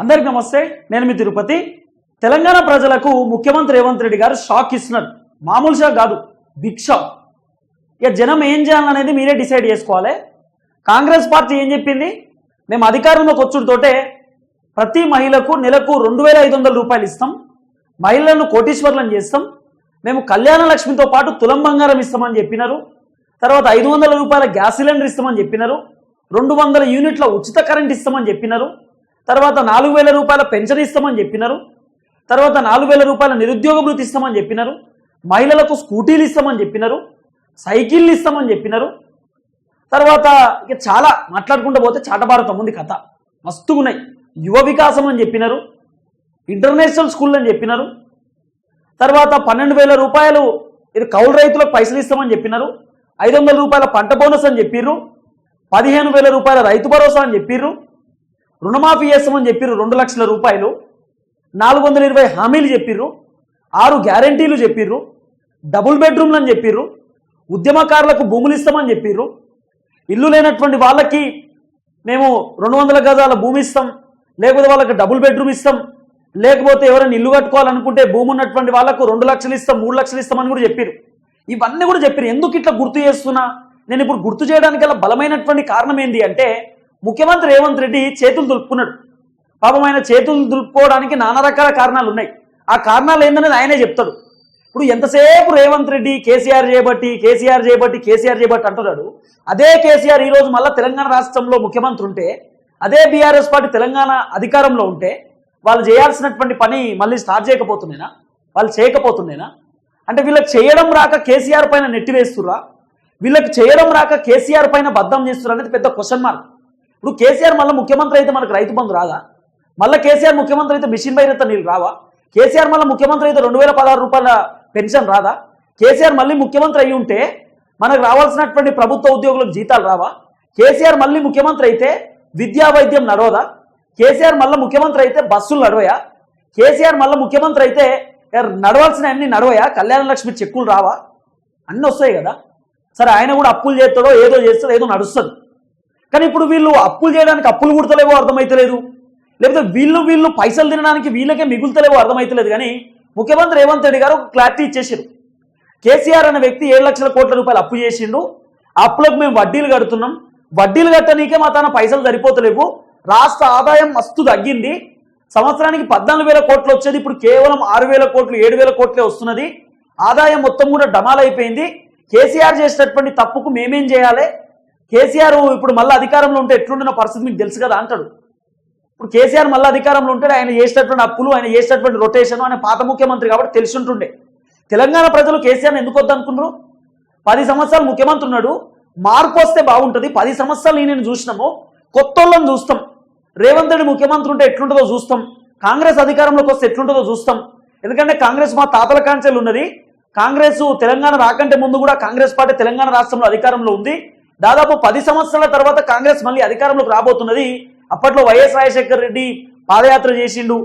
అందరికి నమస్తే నేను మీ తిరుపతి. తెలంగాణ ప్రజలకు ముఖ్యమంత్రి రేవంత్ రెడ్డి గారు షాక్ ఇస్తున్నారు. మామూలు షాక్ కాదు బిగ్ షాక్ ఇక జనం ఏం చేయాలనేది మీరే డిసైడ్ చేసుకోవాలి. కాంగ్రెస్ పార్టీ ఏం చెప్పింది? మేము అధికారంలోకి వచ్చుడుతోటే ప్రతి మహిళకు నెలకు రెండు వేల ఐదు వందల రూపాయలు ఇస్తాం. మహిళలను కోటీశ్వర్లను చేస్తాం. మేము కళ్యాణ లక్ష్మితో పాటు తులం బంగారం ఇస్తామని చెప్పినారు. తర్వాత ఐదు వందల రూపాయల గ్యాస్ సిలిండర్ ఇస్తామని చెప్పినారు. రెండు వందల యూనిట్ల ఉచిత కరెంట్ ఇస్తామని చెప్పినారు. తర్వాత నాలుగు వేల రూపాయల పెన్షన్ ఇస్తామని చెప్పినారు. తర్వాత నాలుగు వేల రూపాయల నిరుద్యోగ భృతి ఇస్తామని చెప్పినారు. మహిళలకు స్కూటీలు ఇస్తామని చెప్పినారు. సైకిళ్ళు ఇస్తామని చెప్పినారు. తర్వాత ఇక చాలా మాట్లాడుకుంటూ పోతే చాటభారతం ఉంది కథ. మస్తుగా ఉన్నాయి. యువ వికాసం అని చెప్పినారు. ఇంటర్నేషనల్ స్కూల్ అని చెప్పినారు. తర్వాత పన్నెండు వేల రూపాయలు ఇది కౌలు రైతులకు పైసలు ఇస్తామని చెప్పినారు. ఐదు వందల రూపాయల పంట బోనస్ అని చెప్పిర్రు. పదిహేను వేల రూపాయల రైతు భరోసా అని చెప్పిర్రు. రుణమాఫీ చేస్తామని చెప్పిర్రు రెండు లక్షల రూపాయలు నాలుగు వందల ఇరవై హామీలు చెప్పిర్రు ఆరు గ్యారంటీలు చెప్పిర్రు డబుల్ బెడ్రూమ్లు అని చెప్పిర్రు ఉద్యమకారులకు భూములు ఇస్తామని చెప్పిర్రు. ఇల్లు లేనటువంటి వాళ్ళకి మేము రెండు వందల గజాల భూమి ఇస్తాం లేకపోతే వాళ్ళకి డబుల్ బెడ్రూమ్ ఇస్తాం లేకపోతే ఎవరైనా ఇల్లు కట్టుకోవాలనుకుంటే భూమి ఉన్నటువంటి వాళ్ళకు రెండు లక్షలు ఇస్తాం మూడు లక్షలు ఇస్తామని కూడా చెప్పారు ఇవన్నీ కూడా చెప్పారు ఎందుకు ఇట్లా గుర్తు చేస్తున్నా? నేను ఇప్పుడు గుర్తు చేయడానికి బలమైనటువంటి కారణం ఏంటి అంటే ముఖ్యమంత్రి రేవంత్ రెడ్డి చేతులు దులుపుకున్నాడు. పాపం ఆయన చేతులు దులుపుకోవడానికి నానా రకాల కారణాలు ఉన్నాయి. ఆ కారణాలు ఏందనేది ఆయనే చెప్తాడు. ఇప్పుడు ఎంతసేపు రేవంత్ రెడ్డి కేసీఆర్ చేయబట్టి కేసీఆర్ చేయబట్టి కేసీఆర్ చేయబట్టి అంటున్నాడు అదే కేసీఆర్ ఈరోజు మళ్ళీ తెలంగాణ రాష్ట్రంలో ముఖ్యమంత్రి ఉంటే అదే బీఆర్ఎస్ పార్టీ తెలంగాణ అధికారంలో ఉంటే వాళ్ళు చేయాల్సినటువంటి పని మళ్ళీ స్టార్ట్ చేయకపోతున్నాయినా వాళ్ళు చేయకపోతున్నాయినా అంటే వీళ్ళకి చేయడం రాక కేసీఆర్ పైన నెట్టి వేస్తురా వీళ్ళకి చేయడం రాక కేసీఆర్ పైన బద్దం చేస్తురా అనేది పెద్ద క్వశ్చన్ మార్క్ ఇప్పుడు కేసీఆర్ మళ్ళీ ముఖ్యమంత్రి అయితే మనకు రైతు బంధు రాదా? మళ్ళీ కేసీఆర్ ముఖ్యమంత్రి అయితే మిషన్ బైరత నీళ్ళు రావా? కేసీఆర్ మళ్ళీ ముఖ్యమంత్రి అయితే రెండు వేల పదహారు రూపాయల పెన్షన్ రాదా? కేసీఆర్ మళ్ళీ ముఖ్యమంత్రి అయి ఉంటే మనకు రావాల్సినటువంటి ప్రభుత్వ ఉద్యోగులకు జీతాలు రావా? కేసీఆర్ మళ్ళీ ముఖ్యమంత్రి అయితే విద్యా వైద్యం నడవదా? కేసీఆర్ మళ్ళీ ముఖ్యమంత్రి అయితే బస్సులు నడవయా? కేసీఆర్ మళ్ళీ ముఖ్యమంత్రి అయితే నడవాల్సిన అన్ని నడవయా? కళ్యాణ లక్ష్మి చెక్కులు రావా? అన్నీ వస్తాయి కదా. సరే ఆయన కూడా అప్పులు చేస్తాడో ఏదో చేస్తాడో ఏదో నడుస్తుంది. కానీ ఇప్పుడు వీళ్ళు అప్పులు చేయడానికి అప్పులు కుడతలేవో అర్థమైతలేదు. లేకపోతే వీళ్ళు వీళ్ళు పైసలు తినడానికి వీళ్ళకే మిగులుతలేవో అర్థమైతలేదు. కానీ ముఖ్యమంత్రి రేవంత్ రెడ్డి గారు క్లారిటీ ఇచ్చేసారు కేసీఆర్ అనే వ్యక్తి ఏడు లక్షల కోట్ల రూపాయలు అప్పు చేసిండు. అప్పులకు మేము వడ్డీలు కడుతున్నాం. వడ్డీలు కట్టనీకే మా తన పైసలు సరిపోతలేవు. రాష్ట్ర ఆదాయం మస్తు తగ్గింది. సంవత్సరానికి పద్నాలుగు వేల కోట్లు వచ్చేది. ఇప్పుడు కేవలం ఆరు వేల కోట్లు ఏడు వేల కోట్లే వస్తున్నది. ఆదాయం మొత్తం కూడా డమాల్ అయిపోయింది కేసీఆర్ చేసినటువంటి తప్పుకు మేమేం చేయాలి? కేసీఆర్ ఇప్పుడు మళ్ళీ అధికారంలో ఉంటే ఎట్లుండిన పరిస్థితి మీకు తెలుసు కదా అంటాడు. ఇప్పుడు కేసీఆర్ మళ్ళీ అధికారంలో ఉంటే ఆయన చేసేటటువంటి అప్పులు ఆయన చేసేటటువంటి రొటేషన్ ఆయన పాత ముఖ్యమంత్రి కాబట్టి తెలిసి ఉంటుండే తెలంగాణ ప్రజలు కేసీఆర్ని ఎందుకు వద్దనుకున్నారు? పది సంవత్సరాలు ముఖ్యమంత్రి ఉన్నాడు. మార్పు వస్తే బాగుంటుంది. పది సంవత్సరాలు నేను చూసినాము. కొత్తోళ్ళని చూస్తాం. రేవంత్ రెడ్డి ముఖ్యమంత్రి ఉంటే ఎట్లుంటుందో చూస్తాం. కాంగ్రెస్ అధికారంలోకి వస్తే ఎట్లుంటుందో చూస్తాం. ఎందుకంటే కాంగ్రెస్ మా తాతల కాంచెలు ఉన్నది. కాంగ్రెస్ తెలంగాణ రాకంటే ముందు కూడా కాంగ్రెస్ పార్టీ తెలంగాణ రాష్ట్రంలో అధికారంలో ఉంది. దాదాపు పది సంవత్సరాల తర్వాత కాంగ్రెస్ మళ్ళీ అధికారంలోకి రాబోతున్నది. అప్పట్లో వైఎస్ రాజశేఖర రెడ్డి పాదయాత్ర చేసిండు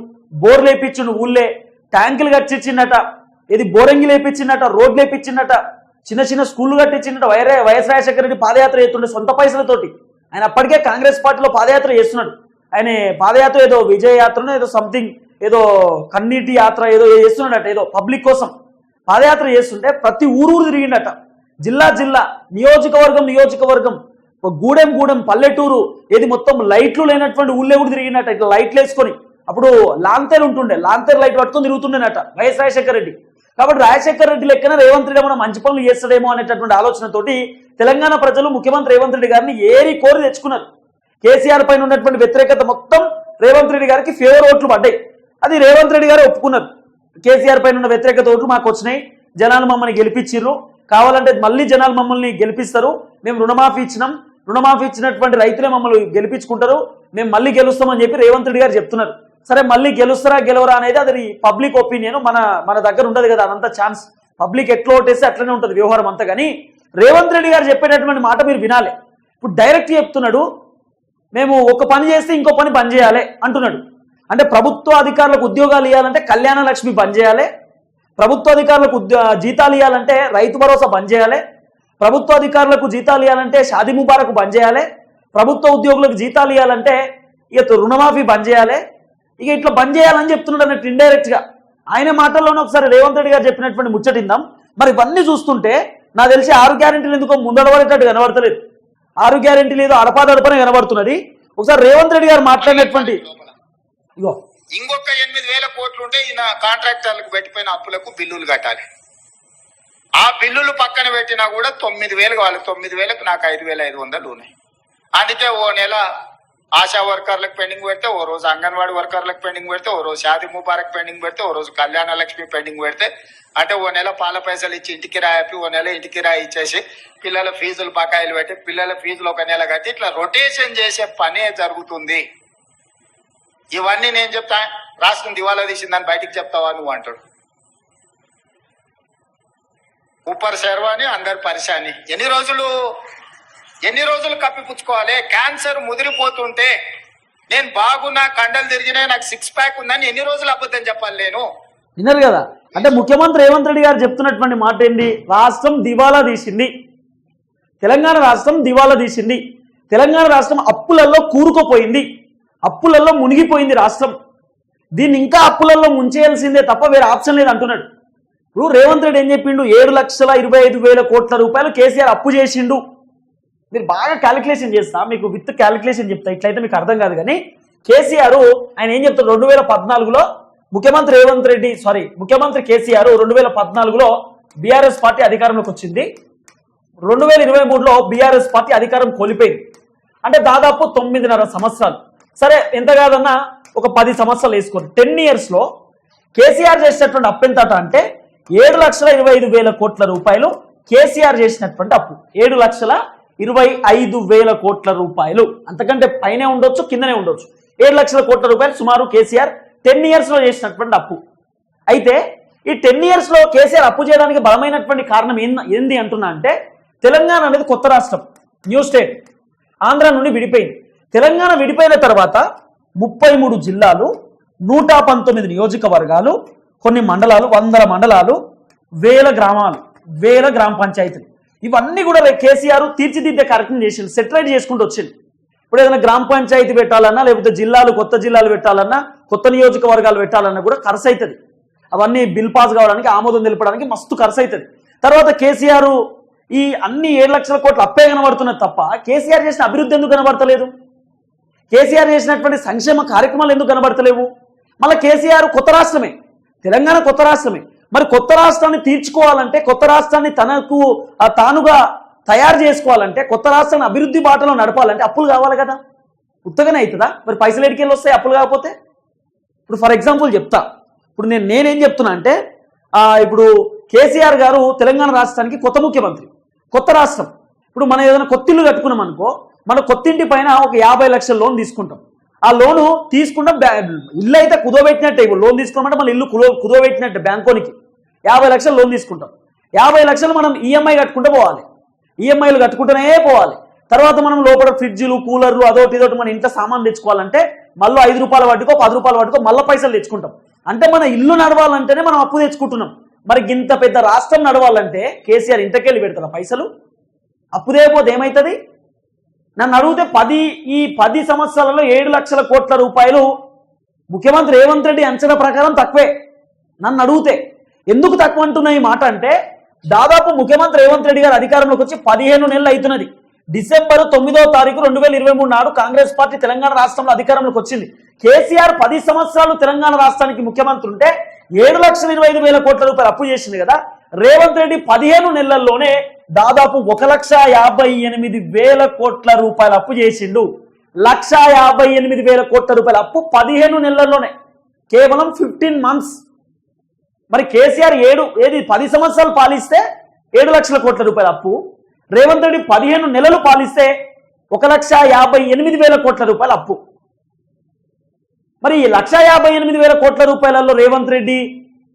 బోర్ లేపించిండు ఊళ్ళే ట్యాంకులు కట్టించిండట ఇది బోరంగి లేపించిండట రోడ్లు లేపించిండట చిన్న చిన్న స్కూళ్ళు కట్టించిండట వైరే వైఎస్ రాజశేఖర రెడ్డి పాదయాత్ర చేస్తుండే సొంత పైసలతోటి. ఆయన అప్పటికే కాంగ్రెస్ పార్టీలో పాదయాత్ర చేస్తున్నాడు. ఆయన పాదయాత్ర ఏదో విజయ యాత్రను ఏదో సంథింగ్ ఏదో కన్నీటి యాత్ర ఏదో చేస్తున్నాడట ఏదో పబ్లిక్ కోసం. పాదయాత్ర చేస్తుంటే ప్రతి ఊరు ఊరు తిరిగిండట. జిల్లా జిల్లా నియోజకవర్గం నియోజకవర్గం గూడెం గూడెం పల్లెటూరు ఏది మొత్తం లైట్లు లేనటువంటి ఊళ్ళే కూడా తిరిగినట్ట ఇట్లా లైట్లు వేసుకొని. అప్పుడు లాంతేర్ ఉంటుండే లాంతేర్ లైట్ పట్టుకొని తిరుగుతుండేనట వైఎస్ రాజశేఖర రెడ్డి. కాబట్టి రాజశేఖర రెడ్డి లెక్కన రేవంత్ రెడ్డి మనం మంచి పనులు చేస్తాడేమో అనేటటువంటి ఆలోచనతోటి తెలంగాణ ప్రజలు ముఖ్యమంత్రి రేవంత్ రెడ్డి గారిని ఏరి కోరి తెచ్చుకున్నారు. కేసీఆర్ పైన ఉన్నటువంటి వ్యతిరేకత మొత్తం రేవంత్ రెడ్డి గారికి ఫేవర్ ఓట్లు పడ్డాయి. అది రేవంత్ రెడ్డి గారు ఒప్పుకున్నారు. కేసీఆర్ పైన ఉన్న వ్యతిరేకత ఓట్లు మాకు వచ్చినాయి. జనాలు మమ్మల్ని గెలిపించారు కావాలంటే మళ్ళీ జనాలు మమ్మల్ని గెలిపిస్తారు. మేము రుణమాఫీ ఇచ్చినాం. రుణమాఫీ ఇచ్చినటువంటి రైతులే మమ్మల్ని గెలిపించుకుంటారు. మేము మళ్ళీ గెలుస్తామని చెప్పి రేవంత్ రెడ్డి గారు చెప్తున్నారు. సరే మళ్ళీ గెలుస్తారా గెలవరా అనేది అది పబ్లిక్ ఒపీనియన్. మన మన దగ్గర ఉండదు కదా అదంతా ఛాన్స్. పబ్లిక్ ఎట్లా ఓటేస్తే అట్లనే ఉంటుంది వ్యవహారం అంతా. కానీ రేవంత్ రెడ్డి గారు చెప్పేటటువంటి మాట మీరు వినాలి. ఇప్పుడు డైరెక్ట్ చెప్తున్నాడు మేము ఒక పని చేస్తే ఇంకో పని బంద్ చేయాలి అంటున్నాడు. అంటే ప్రభుత్వ అధికారులకు ఉద్యోగాలు ఇవ్వాలంటే కళ్యాణ లక్ష్మి బంద్ చేయాలి. ప్రభుత్వ అధికారులకు జీతాలు ఇవ్వాలంటే రైతు భరోసా బంద్ చేయాలి. ప్రభుత్వ అధికారులకు జీతాలు ఇవ్వాలంటే షాది ముబారక్ బంద్ చేయాలి. ప్రభుత్వ ఉద్యోగులకు జీతాలు ఇవ్వాలంటే ఇక రుణమాఫీ బంద్ చేయాలి. ఇక ఇట్లా బంద్ చేయాలని చెప్తున్నాడు అన్నట్టు ఇండైరెక్ట్గా ఆయన మాటల్లోనే ఒకసారి రేవంత్ రెడ్డి గారు చెప్పినటువంటి ముచ్చటిందాం మరి ఇవన్నీ చూస్తుంటే నాకు తెలిసి ఆరు గ్యారెంటీలు ఎందుకో ముందడబడేటట్టు కనబడతలేదు. ఆరు గ్యారెంటీ లేదు అడపాదడపనే కనబడుతున్నది. ఒకసారి రేవంత్ రెడ్డి గారు మాట్లాడినటువంటి ఇగో ఇంకొక ఎనిమిది వేల కోట్లు ఉంటే ఈయన కాంట్రాక్టర్లకు పెట్టిపోయిన అప్పులకు బిల్లులు కట్టాలి. ఆ బిల్లులు పక్కన పెట్టినా కూడా తొమ్మిది వేలు కావాలి. తొమ్మిది వేలకు నాకు ఐదు వేల ఐదు వందలు ఉన్నాయి. అందుకే ఓ నెల ఆశా వర్కర్లకు పెండింగ్ పెడితే ఓ రోజు అంగన్వాడీ వర్కర్లకు పెండింగ్ పెడితే ఓ రోజు షాది ముబారక్ పెండింగ్ పెడితే ఓ రోజు కళ్యాణ లక్ష్మి పెండింగ్ పెడితే అంటే ఓ నెల పాల పైసలు ఇచ్చి ఇంటికి రాయపి ఓ నెల ఇంటికి రాయి ఇచ్చేసి పిల్లల ఫీజులు బకాయిలు పెట్టి పిల్లల ఫీజులు ఒక నెల కట్టి ఇట్లా రొటేషన్ చేసే పనే జరుగుతుంది. ఇవన్నీ నేను చెప్తా రాష్ట్రం దివాలా తీసిందని బయటికి చెప్తావా నువ్వు అంటాడు. ఉప్పర్ శర్వాని అందరు పరిశాని ఎన్ని రోజులు ఎన్ని రోజులు కప్పిపుచ్చుకోవాలి క్యాన్సర్ ముదిరిపోతుంటే నేను బాగున్నా కండలు తిరిగినా నాకు సిక్స్ ప్యాక్ ఉందని ఎన్ని రోజులు అబద్ధం చెప్పాలి నేను? విన్నారు కదా? అంటే ముఖ్యమంత్రి రేవంత్ రెడ్డి గారు చెప్తున్నటువంటి మాట ఏంటి? రాష్ట్రం దివాలా తీసింది. తెలంగాణ రాష్ట్రం దివాలా తీసింది. తెలంగాణ రాష్ట్రం అప్పులలో కూరుకుపోయింది. అప్పులలో మునిగిపోయింది రాష్ట్రం. దీన్ని ఇంకా అప్పులలో ముంచేయాల్సిందే తప్ప వేరే ఆప్షన్ లేదు అంటున్నాడు. ఇప్పుడు రేవంత్ రెడ్డి ఏం చెప్పిండు? ఏడు లక్షల ఇరవై ఐదు వేల కోట్ల రూపాయలు కేసీఆర్ అప్పు చేసిండు. మీరు బాగా క్యాలిక్యులేషన్ చేస్తా. మీకు విత్ క్యాలిక్యులేషన్ చెప్తా. ఇట్లయితే మీకు అర్థం కాదు కానీ కేసీఆర్ ఆయన ఏం చెప్తారు రెండు వేల పద్నాలుగులో ముఖ్యమంత్రి రేవంత్ రెడ్డి సారీ ముఖ్యమంత్రి కేసీఆర్ రెండు వేల పద్నాలుగులో బీఆర్ఎస్ పార్టీ అధికారంలోకి వచ్చింది. రెండు వేల ఇరవై మూడులో బీఆర్ఎస్ పార్టీ అధికారం కోల్పోయింది. అంటే దాదాపు తొమ్మిదిన్నర సంవత్సరాలు. సరే ఎంత కాదన్నా ఒక పది సంవత్సరాలు వేసుకోండి. టెన్ ఇయర్స్లో కేసీఆర్ చేసినటువంటి అప్పు ఎంత అంటే ఏడు లక్షల ఇరవై ఐదు వేల కోట్ల రూపాయలు కేసీఆర్ చేసినటువంటి అప్పు. ఏడు లక్షల ఇరవై ఐదు వేల కోట్ల రూపాయలు. అంతకంటే పైనే ఉండొచ్చు కిందనే ఉండొచ్చు. ఏడు లక్షల కోట్ల రూపాయలు సుమారు కేసీఆర్ టెన్ ఇయర్స్లో చేసినటువంటి అప్పు. అయితే ఈ టెన్ ఇయర్స్లో కేసీఆర్ అప్పు చేయడానికి బలమైనటువంటి కారణం ఏంది ఏంది అంటున్నా అంటే తెలంగాణ అనేది కొత్త రాష్ట్రం. న్యూ స్టేట్ ఆంధ్ర నుండి విడిపోయింది. తెలంగాణ విడిపోయిన తర్వాత ముప్పై మూడు జిల్లాలు నూట పంతొమ్మిది నియోజకవర్గాలు కొన్ని మండలాలు వందల మండలాలు వేల గ్రామాలు వేల గ్రామ పంచాయతీలు. ఇవన్నీ కూడా కేసీఆర్ తీర్చిదిద్దే కార్యక్రమం చేసింది సెటిలైట్ చేసుకుంటూ వచ్చింది ఇప్పుడు ఏదైనా గ్రామ పంచాయతీ పెట్టాలన్నా లేకపోతే జిల్లాలు కొత్త జిల్లాలు పెట్టాలన్నా కొత్త నియోజకవర్గాలు పెట్టాలన్నా కూడా ఖర్చు అవుతుంది అవన్నీ బిల్ పాస్ కావడానికి ఆమోదం తెలపడానికి మస్తు ఖర్చు అవుతుంది తర్వాత కేసీఆర్ ఈ అన్ని ఏడు లక్షల కోట్లు అప్పే కనబడుతున్నది తప్ప కేసీఆర్ చేసిన అభివృద్ధి ఎందుకు కనబడతలేదు? కేసీఆర్ చేసినటువంటి సంక్షేమ కార్యక్రమాలు ఎందుకు కనబడతలేవు? మళ్ళీ కేసీఆర్ కొత్త రాష్ట్రమే. తెలంగాణ కొత్త రాష్ట్రమే. మరి కొత్త రాష్ట్రాన్ని తీర్చుకోవాలంటే కొత్త రాష్ట్రాన్ని తనకు తానుగా తయారు చేసుకోవాలంటే కొత్త రాష్ట్రాన్ని అభివృద్ధి బాటలో నడపాలంటే అప్పులు కావాలి కదా. ఉత్తగానే అవుతుందా? మరి పైసలు ఎడికెళ్ళి వస్తాయి అప్పులు కాకపోతే? ఇప్పుడు ఫర్ ఎగ్జాంపుల్ చెప్తా. ఇప్పుడు నేను నేనేం చెప్తున్నా అంటే ఇప్పుడు కేసీఆర్ గారు తెలంగాణ రాష్ట్రానికి కొత్త ముఖ్యమంత్రి. కొత్త రాష్ట్రం. ఇప్పుడు మనం ఏదైనా కొత్త ఇల్లు కట్టుకున్నాం అనుకో మన కొత్తింటి పైన ఒక యాభై లక్షల లోన్ తీసుకుంటాం. ఆ లోను తీసుకుంటాం బ్యా- ఇల్లు అయితే కుదోబెట్టినట్టే ఇప్పుడు లోన్ తీసుకున్నామంటే మన ఇల్లు కుదో కుదోబెట్టినట్టే బ్యాంకోనికి. యాభై లక్షలు లోన్ తీసుకుంటాం. యాభై లక్షలు మనం ఈఎంఐ కట్టుకుంటూ పోవాలి. ఈఎంఐలు కట్టుకుంటూనే పోవాలి. తర్వాత మనం లోపల ఫ్రిడ్జ్లు కూలర్లు అదొకటి ఇదొకటి మన ఇంట్లో సామాన్ తెచ్చుకోవాలంటే మళ్ళీ ఐదు రూపాయల పట్టుకో పది రూపాయల పట్టుకో మళ్ళీ పైసలు తెచ్చుకుంటాం. అంటే మన ఇల్లు నడవాలంటేనే మనం అప్పు తెచ్చుకుంటున్నాం. మరి ఇంత పెద్ద రాష్ట్రం నడవాలంటే కేసీఆర్ ఇంతకెళ్ళి పెడతారా పైసలు? అప్పు తేపోతే ఏమవుతుంది నన్ను అడిగితే పది ఈ పది సంవత్సరాలలో ఏడు లక్షల కోట్ల రూపాయలు ముఖ్యమంత్రి రేవంత్ రెడ్డి అంచనా ప్రకారం తక్కువే. నన్ను అడిగితే ఎందుకు తక్కువ అంటున్నాయి ఈ మాట అంటే దాదాపు ముఖ్యమంత్రి రేవంత్ రెడ్డి గారు అధికారంలోకి వచ్చి పదిహేను నెలలు అవుతున్నది. డిసెంబర్ తొమ్మిదో తారీఖు రెండు వేల ఇరవై మూడు నాడు కాంగ్రెస్ పార్టీ తెలంగాణ రాష్ట్రంలో అధికారంలోకి వచ్చింది. కేసీఆర్ పది సంవత్సరాలు తెలంగాణ రాష్ట్రానికి ముఖ్యమంత్రి ఉంటే ఏడు లక్షల ఇరవై ఐదు వేల కోట్ల రూపాయలు అప్పు చేసింది కదా. రేవంత్ రెడ్డి పదిహేను నెలల్లోనే దాదాపు ఒక లక్ష యాభై ఎనిమిది వేల కోట్ల రూపాయల అప్పు చేసిండు. లక్ష యాభై ఎనిమిది వేల కోట్ల రూపాయల అప్పు పదిహేను నెలల్లోనే. కేవలం ఫిఫ్టీన్ మంత్స్. మరి కేసీఆర్ ఏడు ఏది పది సంవత్సరాలు పాలిస్తే ఏడు లక్షల కోట్ల రూపాయల అప్పు. రేవంత్ రెడ్డి పదిహేను నెలలు పాలిస్తే ఒక లక్ష యాభై ఎనిమిది వేల కోట్ల రూపాయల అప్పు. మరి ఈ లక్ష యాభై ఎనిమిది వేల కోట్ల రూపాయలలో రేవంత్ రెడ్డి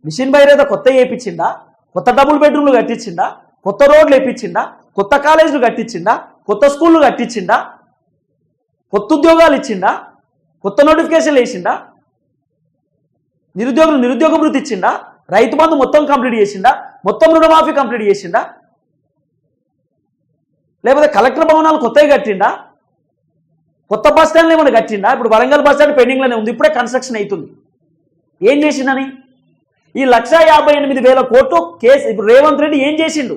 మిషన్ బైరేద కొత్త వేయించిండా కొత్త డబుల్ బెడ్రూమ్లు కట్టించిందా కొత్త రోడ్లు వేయించిండా కొత్త కాలేజీలు కట్టించిండా? కొత్త స్కూళ్ళు కట్టించిండా? కొత్త ఉద్యోగాలు ఇచ్చిండా? కొత్త నోటిఫికేషన్లు వేసిండా? నిరుద్యోగులు నిరుద్యోగ భృతి ఇచ్చిండా? రైతు బంధు మొత్తం కంప్లీట్ చేసిండా? మొత్తం రుణమాఫీ కంప్లీట్ చేసిండా? లేకపోతే కలెక్టర్ భవనాలు కొత్తవి కట్టిందా కొత్త బస్ స్టాండ్లో ఏమైనా కట్టిందా ఇప్పుడు వరంగల్ బస్ స్టాండ్ పెండింగ్లోనే ఉంది ఇప్పుడే కన్స్ట్రక్షన్ అవుతుంది. ఏం చేసిందని ఈ లక్ష యాభై ఎనిమిది వేల కోట్లు కేసు ఇప్పుడు రేవంత్ రెడ్డి ఏం చేసిండు?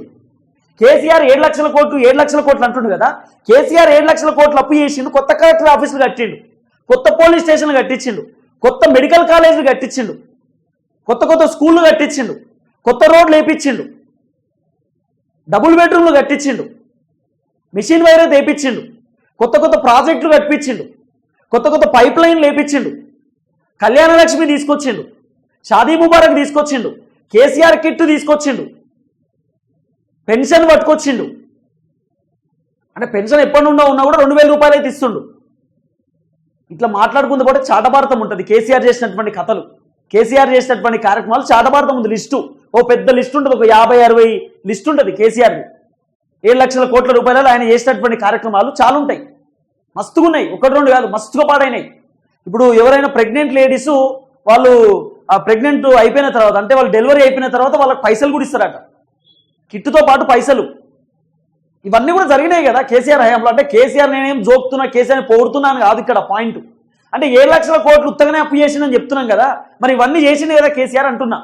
కేసీఆర్ ఏడు లక్షల కోట్లు ఏడు లక్షల కోట్లు అంటుండు కదా. కేసీఆర్ ఏడు లక్షల కోట్లు అప్పు చేసిండు కొత్త కలెక్టర్ ఆఫీసులు కట్టిండు కొత్త పోలీస్ స్టేషన్లు కట్టించిండు కొత్త మెడికల్ కాలేజీలు కట్టించిండు కొత్త కొత్త స్కూళ్ళు కట్టించిండు కొత్త రోడ్లు వేపించిండు డబుల్ బెడ్రూమ్లు కట్టించిండు మిషన్ వైర్ వేపించిండు కొత్త కొత్త ప్రాజెక్టులు కట్టించిండు కొత్త కొత్త పైప్ లైన్లు వేపించిండు కళ్యాణ లక్ష్మి తీసుకొచ్చిండు షాదీ ముబారక్ తీసుకొచ్చిండు కేసీఆర్ కిట్ తీసుకొచ్చిండు పెన్షన్ పట్టుకొచ్చిండు. అంటే పెన్షన్ ఎప్పటి నుండో ఉన్నా కూడా రెండు వేల రూపాయలు అయితే ఇస్తుండు ఇట్లా మాట్లాడుకుంది కూడా చాటభారతం ఉంటుంది. కేసీఆర్ చేసినటువంటి కథలు కేసీఆర్ చేసినటువంటి కార్యక్రమాలు చాటభారతం ఉంది. లిస్టు ఓ పెద్ద లిస్ట్ ఉంటుంది. ఒక యాభై అరవై లిస్ట్ ఉంటుంది కేసీఆర్ది. ఏడు లక్షల కోట్ల రూపాయలలో ఆయన చేసినటువంటి కార్యక్రమాలు చాలా ఉంటాయి. మస్తుగా ఉన్నాయి. ఒకటి రెండు కాదు మస్తుగా పాడైనాయి. ఇప్పుడు ఎవరైనా ప్రెగ్నెంట్ లేడీస్ వాళ్ళు ఆ ప్రెగ్నెంట్ అయిపోయిన తర్వాత అంటే వాళ్ళు డెలివరీ అయిపోయిన తర్వాత వాళ్ళకి పైసలు కూడా ఇస్తారట. కిట్టుతో పాటు పైసలు. ఇవన్నీ కూడా జరిగినాయి కదా కేసీఆర్ హయాంలో. అంటే కేసీఆర్ నేనేం జోక్తున్నా కేసీఆర్ పొగుడుతున్నాను కాదు ఇక్కడ పాయింట్. అంటే ఏడు లక్షల కోట్లు ఉత్తగానే అప్పు చేసిందని చెప్తున్నాం కదా మరి ఇవన్నీ చేసింది కదా కేసీఆర్ అంటున్నా.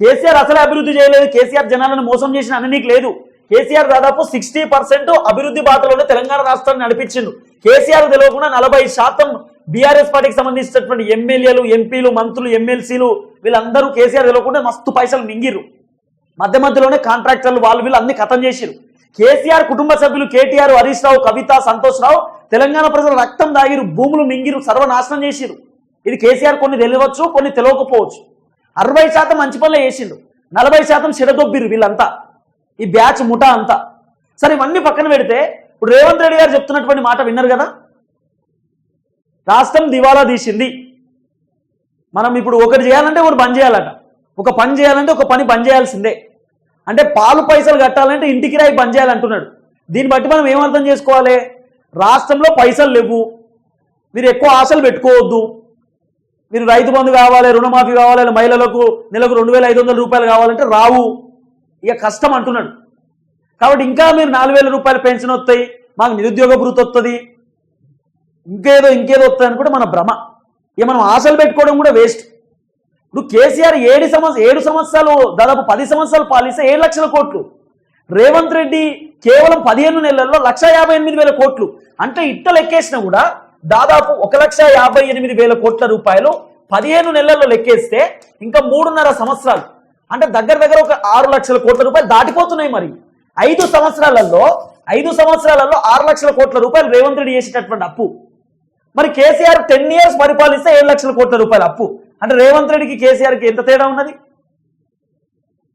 కేసీఆర్ అసలు అభివృద్ధి చేయలేదు కేసీఆర్ జనాలను మోసం చేసిన అన్ని నీకు లేదు. కేసీఆర్ దాదాపు సిక్స్టీ పర్సెంట్ అభివృద్ధి బాటలోనే తెలంగాణ రాష్ట్రాన్ని నడిపించిండు. కేసీఆర్ తెలియకుండా నలభై శాతం బీఆర్ఎస్ పార్టీకి సంబంధించినటువంటి ఎమ్మెల్యేలు ఎంపీలు మంత్రులు ఎమ్మెల్సీలు వీళ్ళందరూ కేసీఆర్ తెలియకుండా మస్తు పైసలు మింగిరు మధ్య మధ్యలోనే కాంట్రాక్టర్లు వాళ్ళు వీళ్ళు అన్ని కథం చేసిరు కేసీఆర్ కుటుంబ సభ్యులు కేటీఆర్ హరీష్ రావు కవిత సంతోష్ రావు తెలంగాణ ప్రజలు రక్తం దాగిరు భూములు మింగిరు సర్వనాశనం చేసిరు ఇది కేసీఆర్ కొన్ని తెలియవచ్చు కొన్ని తెలియకపోవచ్చు. అరవై శాతం మంచి పనులే వేసిండు నలభై శాతం సిరదొబ్బిరు వీళ్ళంతా. ఈ బ్యాచ్ ముఠా అంతా. సరే ఇవన్నీ పక్కన పెడితే ఇప్పుడు రేవంత్ రెడ్డి గారు చెప్తున్నటువంటి మాట విన్నారు కదా? రాష్ట్రం దివాలా తీసింది. మనం ఇప్పుడు ఒకటి చేయాలంటే ఒకటి బంద్ చేయాలట. ఒక పని చేయాలంటే ఒక పని పని చేయాల్సిందే. అంటే పాలు పైసలు కట్టాలంటే ఇంటికి రాయి బంద్ చేయాలంటున్నాడు. దీన్ని బట్టి మనం ఏమర్థం చేసుకోవాలి? రాష్ట్రంలో పైసలు లేవు. మీరు ఎక్కువ ఆశలు పెట్టుకోవద్దు. మీరు రైతు బంధు కావాలి రుణమాఫీ కావాలి మహిళలకు నెలకు రెండు వేల ఐదు వందల రూపాయలు కావాలంటే రావు. ఇక కష్టం అంటున్నాడు. కాబట్టి ఇంకా మీరు నాలుగు వేల రూపాయలు పెన్షన్ వస్తాయి. మాకు నిరుద్యోగ భృతి వస్తుంది ఇంకేదో ఇంకేదో వస్తుంది అని కూడా మన భ్రమ. ఇక మనం ఆశలు పెట్టుకోవడం కూడా వేస్ట్. ఇప్పుడు కేసీఆర్ ఏడు సంవత్సరం ఏడు సంవత్సరాలు దాదాపు పది సంవత్సరాలు పాలిస్తే ఏడు లక్షల కోట్లు. రేవంత్ రెడ్డి కేవలం పదిహేను నెలల్లో లక్ష యాభై ఎనిమిది వేల కోట్లు. అంటే ఇట్ట లెక్కేసినా కూడా దాదాపు ఒక లక్ష యాభై ఎనిమిది వేల కోట్ల రూపాయలు పదిహేను నెలల్లో లెక్కేస్తే ఇంకా మూడున్నర సంవత్సరాలు. అంటే దగ్గర దగ్గర ఒక ఆరు లక్షల కోట్ల రూపాయలు దాటిపోతున్నాయి మరి. ఐదు సంవత్సరాలలో ఐదు సంవత్సరాలలో ఆరు లక్షల కోట్ల రూపాయలు రేవంత్ రెడ్డి చేసేటటువంటి అప్పు. మరి కేసీఆర్ టెన్ ఇయర్స్ పరిపాలిస్తే ఏడు లక్షల కోట్ల రూపాయల అప్పు. అంటే రేవంత్ రెడ్డికి కేసీఆర్కి ఎంత తేడా ఉన్నది?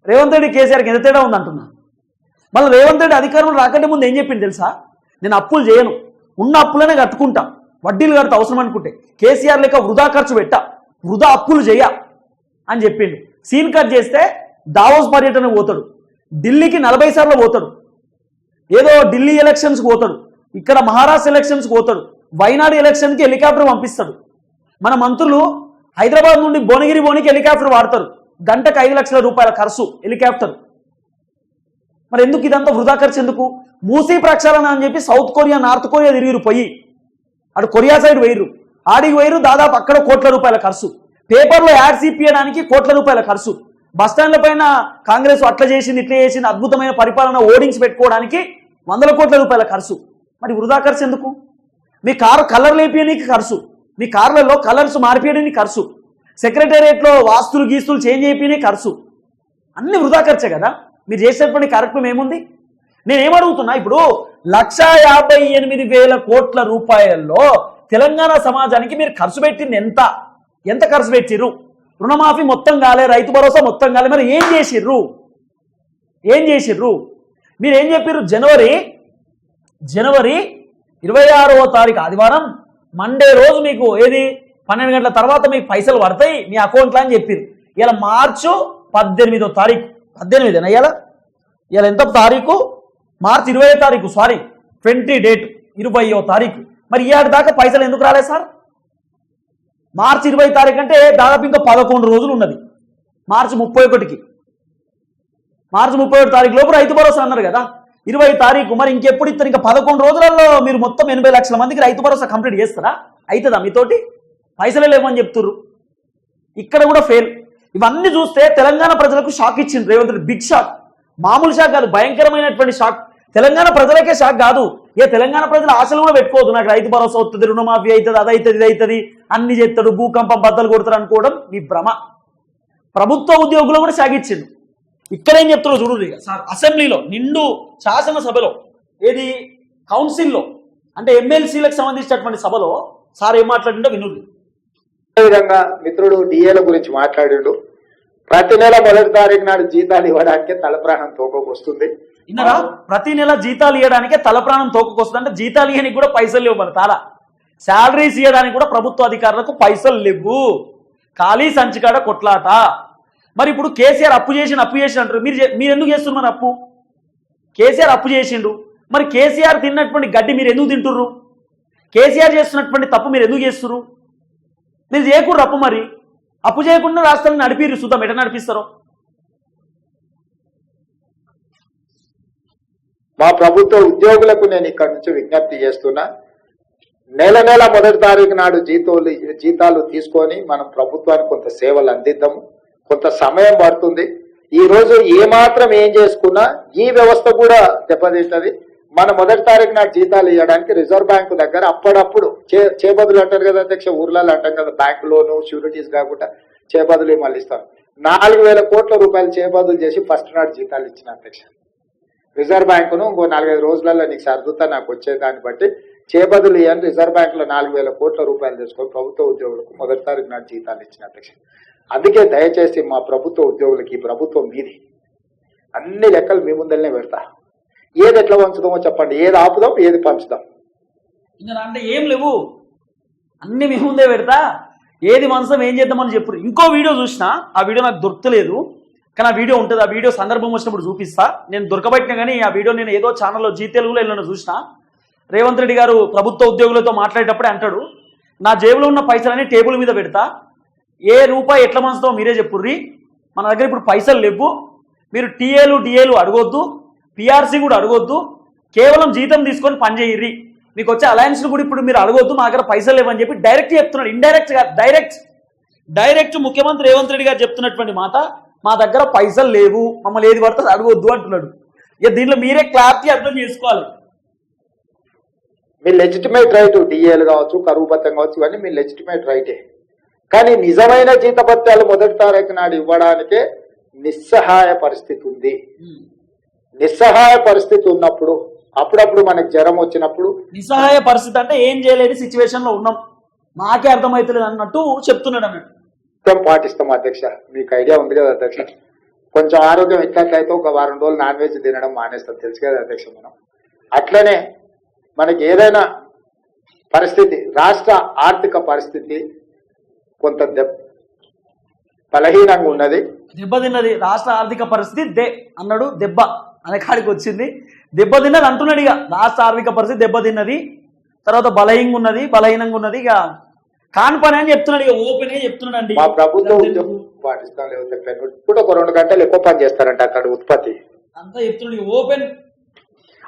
రేవంత్ రెడ్డి కేసీఆర్కి ఎంత తేడా ఉంది అంటున్నా మళ్ళీ రేవంత్ రెడ్డి అధికారంలో రాకంటే ముందు ఏం చెప్పింది తెలుసా? నేను అప్పులు చేయను. ఉన్న అప్పులనే కట్టుకుంటా. వడ్డీలు కడితే అవసరం అనుకుంటే. కేసీఆర్ లెక్క వృధా ఖర్చు పెట్టా. వృధా అప్పులు చేయ అని చెప్పిండు. సీన్ కట్ చేస్తే దావోస్ పర్యటన పోతాడు. ఢిల్లీకి నలభై సార్లు పోతాడు. ఏదో ఢిల్లీ ఎలక్షన్స్కి పోతాడు. ఇక్కడ మహారాష్ట్ర ఎలక్షన్స్కి పోతాడు. వైనాడు ఎలక్షన్కి హెలికాప్టర్ పంపిస్తాడు. మన మంత్రులు హైదరాబాద్ నుండి భువనగిరి భువనికి హెలికాప్టర్ వాడతారు. గంటకు ఐదు లక్షల రూపాయల ఖర్చు హెలికాప్టర్. మరి ఎందుకు ఇదంతా వృధా ఖర్చు ఎందుకు? మూసీ ప్రక్షాళన అని చెప్పి సౌత్ కొరియా నార్త్ కొరియా తిరిగిరు పోయి అటు కొరియా సైడ్ వేయరు ఆడికి వేయరు దాదాపు అక్కడ కోట్ల రూపాయల ఖర్చు. పేపర్లో యాడ్స్ ఇప్పించడానికి కోట్ల రూపాయల ఖర్చు. బస్టాండ్ల పైన కాంగ్రెస్ అట్లా చేసింది ఇట్లా చేసింది అద్భుతమైన పరిపాలన ఓడింగ్స్ పెట్టుకోవడానికి వందల కోట్ల రూపాయల ఖర్చు. మరి వృధా ఖర్చు ఎందుకు? మీ కారు కలర్ లేపియడానికి ఖర్చు. మీ కార్లలో కలర్స్ మార్పియడానికి ఖర్చు. సెక్రటేరియట్లో వాస్తులు గీస్తులు చేంజ్ అయిపోయినాయి ఖర్చు. అన్ని వృధా ఖర్చే కదా? మీరు చేసేటువంటి కార్యక్రమం ఏముంది? నేనేమడుగుతున్నా ఇప్పుడు లక్ష యాభై ఎనిమిది వేల కోట్ల రూపాయల్లో తెలంగాణ సమాజానికి మీరు ఖర్చు పెట్టింది ఎంత? ఎంత ఖర్చు పెట్టిర్రు? రుణమాఫీ మొత్తం కాలే రైతు భరోసా మొత్తం కాలే మరి ఏం చేసిర్రు? ఏం చేసిర్రు? మీరు ఏం చెప్పారు జనవరి జనవరి ఇరవై ఆరవ తారీఖు ఆదివారం మండే రోజు మీకు ఏది? పన్నెండు గంటల తర్వాత మీకు పైసలు పడతాయి మీ అకౌంట్లో అని చెప్పారు ఇలా మార్చు పద్దెనిమిదో తారీఖు. పద్దెనిమిదేనా ఇలా ఇలా ఎంత తారీఖు? మార్చి ఇరవై తారీఖు సారీ ట్వంటీ డేట్ ఇరవయో తారీఖు. మరి ఈ దాకా పైసలు ఎందుకు రాలేదు సార్? మార్చి ఇరవై తారీఖు అంటే దాదాపు ఇంకా పదకొండు రోజులు ఉన్నది. మార్చి ముప్పై ఒకటికి. మార్చి ముప్పై ఒకటి తారీఖు లోపు రైతు భరోసా అన్నారు కదా. ఇరవై తారీఖు మరి ఇంకెప్పుడు ఇస్తారు? ఇంకా పదకొండు రోజులలో మీరు మొత్తం ఎనభై లక్షల మందికి రైతు భరోసా కంప్లీట్ చేస్తారా? అవుతుందా మీతోటి? పైసలే లేవని చెప్తుర్రు. ఇక్కడ కూడా ఫెయిల్ ఇవన్నీ చూస్తే తెలంగాణ ప్రజలకు షాక్ ఇచ్చింది రేవంత్ రెడ్డి. బిగ్ షాక్ మామూలు షాక్ కాదు భయంకరమైనటువంటి షాక్ తెలంగాణ ప్రజలకే షాక్ కాదు. ఏ తెలంగాణ ప్రజలు ఆశలు కూడా పెట్టుకోవద్దు. నాకు రైతు భరోసా వస్తుంది రుణమాఫీ అవుతుంది అదైతుంది ఇది అవుతుంది అన్ని చేస్తాడు భూకంపం బద్దలు కొడతారు అనుకోవడం మీ భ్రమ. ప్రభుత్వ ఉద్యోగులు కూడా షాక్ ఇచ్చిండు ఇక్కడేం చెప్తారో చూడు ఇక. సార్. అసెంబ్లీలో నిండు శాసనసభలో ఏది? కౌన్సిల్లో అంటే ఎమ్మెల్సీలకు సంబంధించినటువంటి సభలో సార్ ఏం మాట్లాడిండో వినుడు విధంగా మిత్రుడు డిఏల గురించి మాట్లాడిండు. ప్రతి నెల మొదటి తారీఖు నాడు జీతాలు ఇవ్వడానికి తలప్రాణం తోకొకొస్తుంది విన్నారా? ప్రతి నెల జీతాలు ఇవ్వడానికే తల ప్రాణం తోకకొస్తుంది అంటే జీతాలు ఇవ్వడానికి కూడా పైసలు లేవు మన తాల శాలరీస్ ఇవ్వడానికి కూడా ప్రభుత్వ అధికారులకు పైసలు లేవు. ఖాళీ సంచికాడ కొట్లాట. మరి ఇప్పుడు కేసీఆర్ అప్పు చేసిన అప్పు చేసిన అంటారు. మీరు మీరు ఎందుకు చేస్తున్నారు మరి అప్పు? కేసీఆర్ అప్పు చేసిండు. మరి కేసీఆర్ తిన్నటువంటి గడ్డి మీరు ఎందుకు తింటుర్రు? కేసీఆర్ చేస్తున్నటువంటి తప్పు మీరు ఎందుకు చేస్తుర్రు? మీరు చేయకూడదు అప్పు మరి? అప్పు చేయకుండా రాష్ట్రాన్ని నడిపిరు చూద్దాం ఎట నడిపిస్తారో? మా ప్రభుత్వ ఉద్యోగులకు నేను ఇక్కడ నుంచి విజ్ఞప్తి చేస్తున్నా. నెల నెల మొదటి తారీఖు నాడు జీతాలు జీతాలు తీసుకొని మనం ప్రభుత్వానికి కొంత సేవలు అందిద్దాము. కొంత సమయం పడుతుంది. ఈ రోజు ఏమాత్రం ఏం చేసుకున్నా ఈ వ్యవస్థ కూడా దెబ్బతింటది మన మొదటి తారీఖు నాకు జీతాలు ఇవ్వడానికి రిజర్వ్ బ్యాంకు దగ్గర అప్పుడప్పుడు చే చేబదులు అంటారు కదా అధ్యక్ష ఊర్లలో అంటాం కదా బ్యాంక్ లోను షూరిటీస్ కాకుండా చేబదులు మళ్ళీ ఇస్తాను నాలుగు వేల కోట్ల రూపాయలు చేబదులు చేసి ఫస్ట్ నాడు జీతాలు ఇచ్చిన అధ్యక్ష. రిజర్వ్ బ్యాంకును ఇంకో నాలుగైదు రోజులలో నీకు సర్దుతా నాకు వచ్చే దాన్ని బట్టి చేబదులు ఇవ్వని రిజర్వ్ బ్యాంకులో నాలుగు వేల కోట్ల రూపాయలు తీసుకొని ప్రభుత్వ ఉద్యోగులకు మొదటి తారీఖు నాడు జీతాలు ఇచ్చిన అధ్యక్ష. అందుకే దయచేసి మా ప్రభుత్వ ఉద్యోగులకి ప్రభుత్వం మీది అన్ని లెక్కలు మీ ముందరనే పెడతా. ఏది ఎట్లా పంచుదామో చెప్పండి. ఏది ఆపుదాం ఏది పంచుదాం. ఇంకా అంటే ఏం లేవు. అన్ని మీ ముందే పెడతా. ఏది మనసం ఏం చేద్దామని చెప్పు. ఇంకో వీడియో చూసిన ఆ వీడియో నాకు దొరకలేదు. కానీ ఆ వీడియో ఉంటుంది. ఆ వీడియో సందర్భం వచ్చినప్పుడు చూపిస్తా. నేను దొరకబట్టిన కానీ ఆ వీడియో నేను ఏదో ఛానల్లో జీ తెలుగులో వెళ్ళిన చూసిన. రేవంత్ రెడ్డి గారు ప్రభుత్వ ఉద్యోగులతో మాట్లాడేటప్పుడే అంటాడు నా జేబులో ఉన్న పైసలన్నీ టేబుల్ మీద పెడతా. ఏ రూపాయి ఎట్లా మనసుతో మీరే చెప్పుర్రి? మన దగ్గర ఇప్పుడు పైసలు లేవు మీరు టీఏలు డిఏలు అడగొద్దు. పిఆర్సీ కూడా అడగొద్దు. కేవలం జీతం తీసుకొని పనిచేయర్రి మీకు వచ్చే అలయన్స్ కూడా ఇప్పుడు మీరు అడగొద్దు మా దగ్గర పైసలు లేవని చెప్పి డైరెక్ట్ చెప్తున్నాడు ఇండైరెక్ట్గా డైరెక్ట్. డైరెక్ట్ ముఖ్యమంత్రి రేవంత్ రెడ్డి గారు చెప్తున్నటువంటి మాట మా దగ్గర పైసలు లేవు మమ్మల్ని ఏది పడుతుంది అడగొద్దు అంటున్నాడు. ఇక దీంట్లో మీరే క్లారిటీ అర్థం చేసుకోవాలి. మీ లెజిటిమేట్ రైట్ డిఏలు కావచ్చు కరువు పత్రం కావచ్చు ఇవన్నీ మీ లెజిటిమేట్ రైటే కానీ నిజమైన జీతభత్యాలు మొదటి తారీఖు నాడు ఇవ్వడానికే నిస్సహాయ పరిస్థితి ఉంది. నిస్సహాయ పరిస్థితి ఉన్నప్పుడు అప్పుడప్పుడు మనకి జ్వరం వచ్చినప్పుడు నిస్సహాయ పరిస్థితి అంటే ఏం చేయలేని సిచ్యువేషన్లో ఉన్నాం. మాకే అర్థమవుతలేదు అన్నట్టు చెప్తున్నాడు అన్నట్టు. మొత్తం పాటిస్తాం అధ్యక్ష. మీకు ఐడియా ఉంది కదా అధ్యక్ష? కొంచెం ఆరోగ్యం ఎట్లట్లయితే ఒక వారం రోజులు నాన్ వెజ్ తినడం మానేస్తాం. తెలుసు కదా అధ్యక్ష మనం. అట్లనే మనకి ఏదైనా పరిస్థితి రాష్ట్ర ఆర్థిక పరిస్థితి కొంత బలహీనంగా ఉన్నది. దెబ్బతిన్నది రాష్ట్ర ఆర్థిక పరిస్థితి దే అన్నాడు దెబ్బ. అనే కాడికి వచ్చింది. దెబ్బతిన్నది అంటున్నాడు ఇక. రాష్ట్ర ఆర్థిక పరిస్థితి దెబ్బతిన్నది. తర్వాత బలహీనంగా ఉన్నది బలహీనంగా ఉన్నది ఇక. కాని పని అని చెప్తున్నాడు ఇక. ఓపెన్గా చెప్తున్నాడు అండి. మా ప్రభుత్వ ఉద్యోగం పాటిస్తాం లేకపోతే ఇప్పుడు ఒక రెండు గంటలు ఎక్కువ పని చేస్తారంట అక్కడ ఉత్పత్తి. అంతా చెప్తున్నాడు ఓపెన్.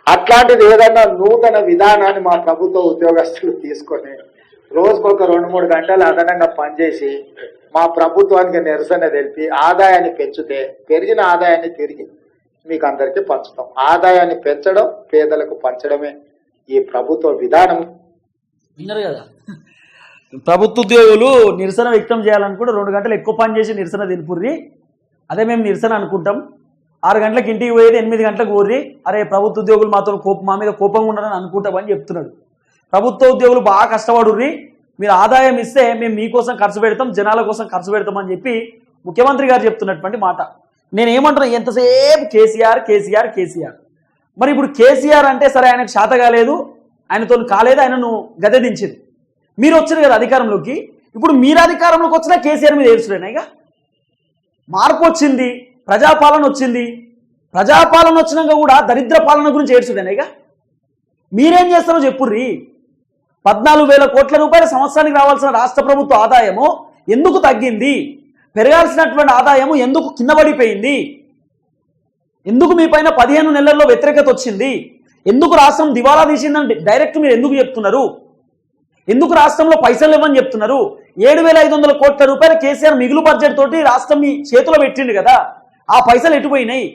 అట్లాంటిది ఏదన్నా నూతన విధానాన్ని మా ప్రభుత్వ ఉద్యోగస్తులు తీసుకొని రోజుకొక రెండు మూడు గంటలు అదనంగా పనిచేసి మా ప్రభుత్వానికి నిరసన తెలిపి ఆదాయాన్ని పెంచితే పెరిగిన ఆదాయాన్ని తిరిగి మీకు అందరికీ పంచుతాం. ఆదాయాన్ని పెంచడం పేదలకు పంచడమే ఈ ప్రభుత్వ విధానం. విన్నారు కదా? ప్రభుత్వ ఉద్యోగులు నిరసన వ్యక్తం చేయాలనుకుంటే రెండు గంటలు ఎక్కువ పని చేసి నిరసన తెలుపుర్రి అదే మేము నిరసన అనుకుంటాం. ఆరు గంటలకు ఇంటికి పోయేది ఎనిమిది గంటలకు ఊర్రి అరే ప్రభుత్వ ఉద్యోగులు మాతో కోపం మా మీద కోపంగా ఉన్నారని అనుకుంటామని చెప్తున్నాడు. ప్రభుత్వ ఉద్యోగులు బాగా కష్టపడుర్రి. మీరు ఆదాయం ఇస్తే మేము మీకోసం ఖర్చు పెడతాం జనాల కోసం ఖర్చు పెడతామని చెప్పి ముఖ్యమంత్రి గారు చెప్తున్నటువంటి మాట. నేను ఏమంటున్నా ఎంతసేపు కేసీఆర్ కేసీఆర్ కేసీఆర్? మరి ఇప్పుడు కేసీఆర్ అంటే సరే ఆయనకు శాత కాలేదు ఆయనతో కాలేదు ఆయనను గదె దించింది. మీరు వచ్చారు కదా అధికారంలోకి. ఇప్పుడు మీరు అధికారంలోకి వచ్చినా కేసీఆర్ మీద ఏడుచుడేనా ఇక మార్పు వచ్చింది ప్రజాపాలన వచ్చింది. ప్రజాపాలన వచ్చినాక కూడా దరిద్ర పాలన గురించి ఏడ్చుడేనా ఇక మీరేం చేస్తారో చెప్పుర్రి. పద్నాలుగు వేల కోట్ల రూపాయల సంవత్సరానికి రావాల్సిన రాష్ట్ర ప్రభుత్వ ఆదాయము ఎందుకు తగ్గింది? పెరగాల్సినటువంటి ఆదాయము ఎందుకు కింద పడిపోయింది? ఎందుకు మీ పైన పదిహేను నెలల్లో వ్యతిరేకత వచ్చింది? ఎందుకు రాష్ట్రం దివాలా తీసిందని డైరెక్ట్ మీరు ఎందుకు చెప్తున్నారు? ఎందుకు రాష్ట్రంలో పైసలు ఇవ్వని చెప్తున్నారు? ఏడు వేల ఐదు వందల కోట్ల రూపాయలు కేసీఆర్ మిగులు బడ్జెట్ తోటి రాష్ట్రం మీ చేతిలో పెట్టిండు కదా. ఆ పైసలు ఎటుపోయినాయి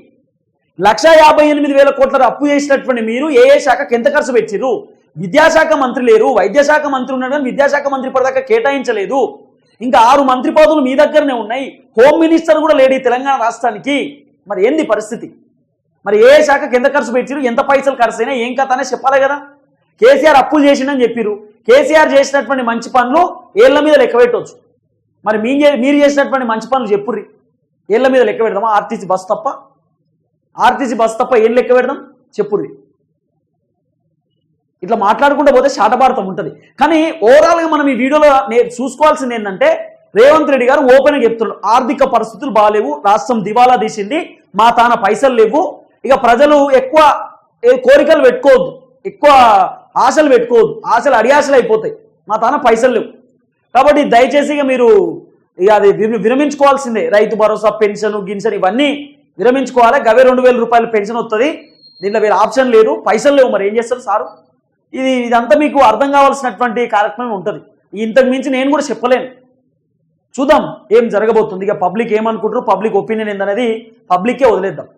లక్ష యాభై ఎనిమిది వేల కోట్ల అప్పు చేసినటువంటి మీరు ఏ ఏ శాఖకి ఎంత ఖర్చు పెట్టిరు విద్యాశాఖ మంత్రి లేరు వైద్యశాఖ మంత్రి ఉన్నాడు విద్యాశాఖ మంత్రి ఇప్పటిదాకా కేటాయించలేదు. ఇంకా ఆరు మంత్రి పదవులు మీ దగ్గరనే ఉన్నాయి. హోమ్ మినిస్టర్ కూడా లేడు తెలంగాణ రాష్ట్రానికి. మరి ఏంది పరిస్థితి? మరి ఏ శాఖకి ఎంత ఖర్చు పెట్టిరు ఎంత పైసలు ఖర్చు అయినా ఏం కథ అనేది చెప్పాలి కదా. కేసీఆర్ అప్పులు చేసిండని చెప్పిరు. కేసీఆర్ చేసినటువంటి మంచి పనులు ఏళ్ళ మీద లెక్క పెట్టవచ్చు మరి మీ మీరు చేసినటువంటి మంచి పనులు చెప్పుర్రి. ఏళ్ళ మీద లెక్క పెడదామా? ఆర్టీసీ బస్ తప్ప? ఆర్టీసీ బస్ తప్ప ఏం లెక్క పెడదాం? చెప్పుర్రి. ఇట్లా మాట్లాడుకుంటూ పోతే శాటభారతం ఉంటుంది. కానీ ఓవరాల్గా మనం ఈ వీడియోలో నే చూసుకోవాల్సింది ఏంటంటే రేవంత్ రెడ్డి గారు ఓపెన్గా చెప్తున్నాడు ఆర్థిక పరిస్థితులు బాగాలేవు రాష్ట్రం దివాలా తీసింది మా తాన పైసలు లేవు. ఇక ప్రజలు ఎక్కువ ఏ కోరికలు పెట్టుకోవద్దు. ఎక్కువ ఆశలు పెట్టుకోవద్దు. ఆశలు అడియాశలు అయిపోతాయి. మా తాన పైసలు లేవు. కాబట్టి దయచేసి ఇక మీరు ఇక అది విరమించుకోవాల్సిందే. రైతు భరోసా పెన్షన్ గిన్షన్ ఇవన్నీ విరమించుకోవాలి. గవే రెండు వేల రూపాయలు పెన్షన్ వస్తుంది దీంట్లో వేరే ఆప్షన్ లేదు. పైసలు లేవు మరి. ఏం చేస్తారు సారు? ఇది ఇదంతా మీకు అర్థం కావాల్సినటువంటి కార్యక్రమం ఉంటుంది. ఇంతకు మించి నేను కూడా చెప్పలేను. చూద్దాం ఏం జరగబోతుంది. ఇక పబ్లిక్ ఏమనుకుంటారు? పబ్లిక్ ఒపీనియన్ ఏందనేది పబ్లిక్కే వదిలేద్దాం.